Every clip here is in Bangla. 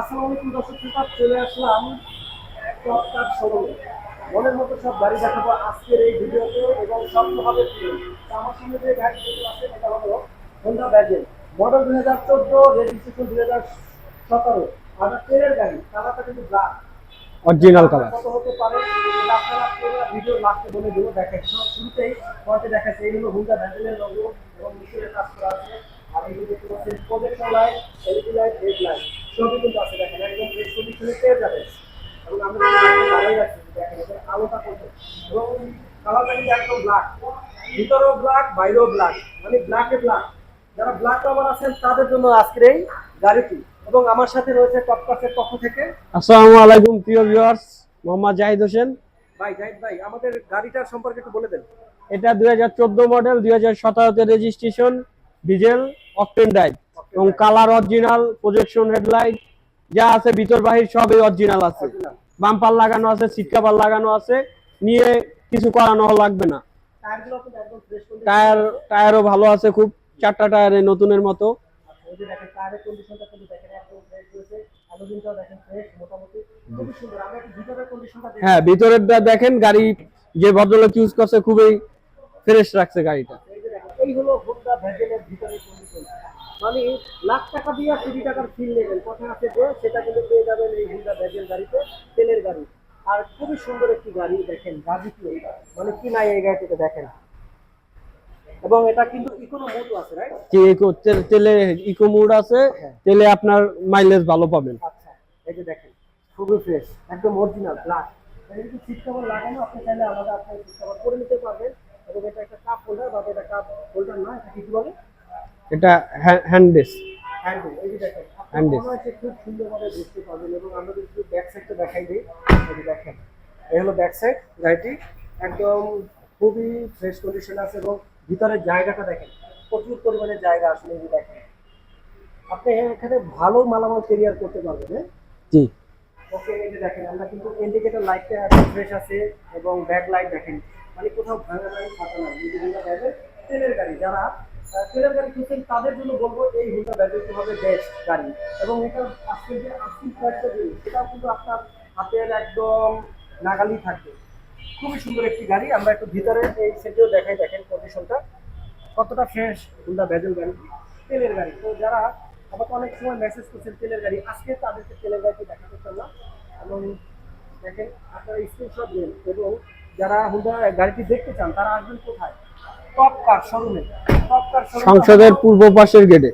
আসসালামু আলাইকুম দর্শক শ্রোতা চলে আসলাম টপকার শোরুমে। মনের মতো সব গাড়ি দেখাবো আজকের এই ভিডিওতে এবং তো আমার সামনে যে গাড়ি আছে এটা হলো হোন্ডা ব্যাজেল মডেল দুই হাজার চোদ্দ রেজিস্ট্রেশন দুই হাজার সতেরো। আর ট্রেনের গাড়ি কালারটা কিন্তু ব্ল্যাক অরিজিনাল কালার কত হতে পারে এটা আপনারা পুরো ভিডিও লাস্টে বলে দেবো দেখেন শুরুতেই পরে দেখাচ্ছে এই হলো হুন্ডা ভ্যান্ডেলের লোগো এবং মিশরের কাজ করা আছে। আর এই যে দেখতে পাচ্ছেন projection light LED light head light সবই কিন্তু আছে দেখেন একদম ফ্রেশ কন্ডিশনে পেয়ে যাবেন। এবং আমরা ভালোই রাখছি দেখেন এখানে আলোটা করতে এবং কালারটা কিন্তু একদম ব্ল্যাক ভিতরেও ব্ল্যাক বাইরেও ব্ল্যাক মানে ব্ল্যাকে ব্ল্যাক যারা ব্ল্যাক কাভার আছেন তাদের জন্য আজকের এই গাড়িটি। এবং আমার সাথে রয়েছে টপকাসের পক্ষ থেকে। আসসালামু আলাইকুম প্রিয় ভিউয়ার্স মোহাম্মদ জাহিদ হোসেন। ভাই জাহিদ ভাই আমাদের গাড়িটার সম্পর্কে একটু বলে দেন। এটা দুই হাজার চোদ্দ মডেল দুই হাজার সতেরোতে রেজিস্ট্রেশন ডিজেল অকটেন ড্রাইভ এবং কালার অরিজিনাল প্রজেকশন হেডলাইট যা আছে ভিতর বাহির সবই অরিজিনাল আছে। বাম্পার লাগানো আছে সিট কাভার লাগানো আছে নিয়ে কিছু করানো লাগবে না। টায়ার টায়ারও ভালো আছে খুব চারটা টায়ারে নতুনের মতো। কন্ডিশনটা হ্যাঁ ভিতরেরটা দেখেন গাড়ি যে ভদ্রলোক ইউজ করছে খুবই ফ্রেশ রাখছে গাড়িটা। এই দেখেন এই হলো কন্ডিশন মানে লাখ টাকা দিয়ে কোটি টাকার ফিল নেবেন। কথা আছে যে সেটা কিন্তু পেয়ে যাবেন এই হোন্ডা ভ্যাগেন গাড়িতে তেলের গাড়ি। আর খুবই সুন্দর একটি গাড়ি দেখেন গাজীপুর মানে কি নাই এই গাড়িটিতে দেখেন। এবং এটা কিন্তু ইকোনো মোটো আছে রাইট ইকো- তেলে ইকো মোড আছে। হ্যাঁ। তেলে আপনার মাইলেজ ভালো পাবেন। আচ্ছা এই যে দেখেন খুবই ফ্রেশ একদম অরিজিনাল ব্ল্যাক এটা যদি সিট কভার লাগানো আপনি চাইলে আলাদা আপনি সিট কভার করে নিতে পারবেন। এবং এটা একটা কাপ হোল্ডার বা এটা কাপ হোল্ডার না এটা কি বলে? এটা হ্যান্ডেস হ্যান্ডেল এই যে দেখেন আপনি Handle। মনে হচ্ছে খুব সুন্দরভাবে দেখতে পারবেন এবং আমরা যদি একটু ব্যাক সাইডটা দেখাই দিই দেখেন এই হলো ব্যাক সাইড গাড়িটি একদম খুবই ফ্রেশ কন্ডিশন আছে এবং ভিতরের জায়গাটা দেখেন প্রচুর পরিমাণে জায়গা আসলে এই দেখেন। আপনি এখানে ভালো মালামাল ক্যারিয়ার করতে পারবেন হ্যাঁ? জি। ওকে এই যে দেখেন আমরা কিন্তু ইন্ডিকেটর লাইটটা ফ্রেশ আছে এবং ব্যাক লাইট দেখেন মানে কোথাও ভাঙা নাই ফাটা নাই এই যে হুন্ডা তেলের গাড়ি যারা তেলের গাড়ি তাদের জন্য বলব এই হুন্ডা ব্যাগেরটি হবে বেস্ট গাড়ি। এবং এটা আজকে যে আজকে প্রাইসটা দিন, সেটাও কিন্তু আপনার হাতের একদম নাগালি থাকবে। খুবই সুন্দর একটি গাড়ি, আমরা একটু ভিতরে এই সেটেও দেখাই, দেখেন কন্ডিশনটা কতটা ফ্রেশ হুন্ডা ব্যাজেল গাড়ি তেলের গাড়ি। তো যারা আমাকে অনেক সময় মেসেজ করছেন তেলের গাড়ি, আজকে তাদেরকে তেলের গাড়িটি দেখাতে পারলাম এবং দেখেন, আপনারা স্ক্রিনশট দিন। এবং যারা হুন্ডা গাড়িটি দেখতে চান, তারা আসবেন কোথায়? টপ কার শোরুম সংসদের পূর্ব পাশের গেটে।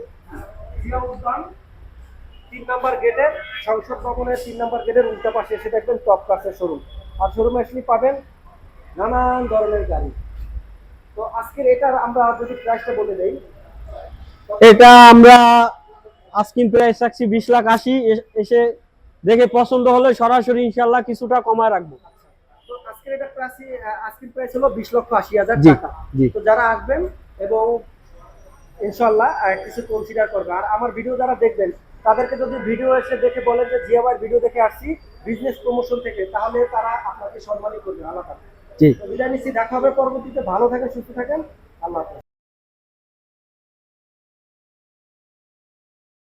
তিন নম্বর গেটের সংসদ ভবনের তিন নম্বর গেটের উল্টা পাশে এসে দেখবেন টপ কার্সের শোরুম। আর শোরুমে আসলে পাবেন নানান ধরনের গাড়ি। তো আজকের এটার আমরা যদি প্রাইসটা বলে দেই এটা আমরা প্রাইস রাখছি বিশ লাখ আশি। এসে দেখে পছন্দ হলে সরাসরি ইনশাল্লাহ কিছুটা কমায় রাখব। তো আজকের এটা প্রাইস হলো বিশ লক্ষ আশি হাজার টাকা। তো যারা আসবেন এবং ইনশাল্লাহ কিছু কনসিডার করবে। আর আমার ভিডিও যারা দেখবেন তাদেরকে যদি ভিডিও এসে দেখে বলেন যে জিয়াবার ভিডিও দেখে আসছি বিজনেস প্রমোশন থেকে তাহলে তারা আপনাকে সম্মানই করবে। আলাদা জি। বিদায় নিচ্ছি দেখা হবে পরবর্তীতে। ভালো থাকেন সুস্থ থাকেন। আল্লাহ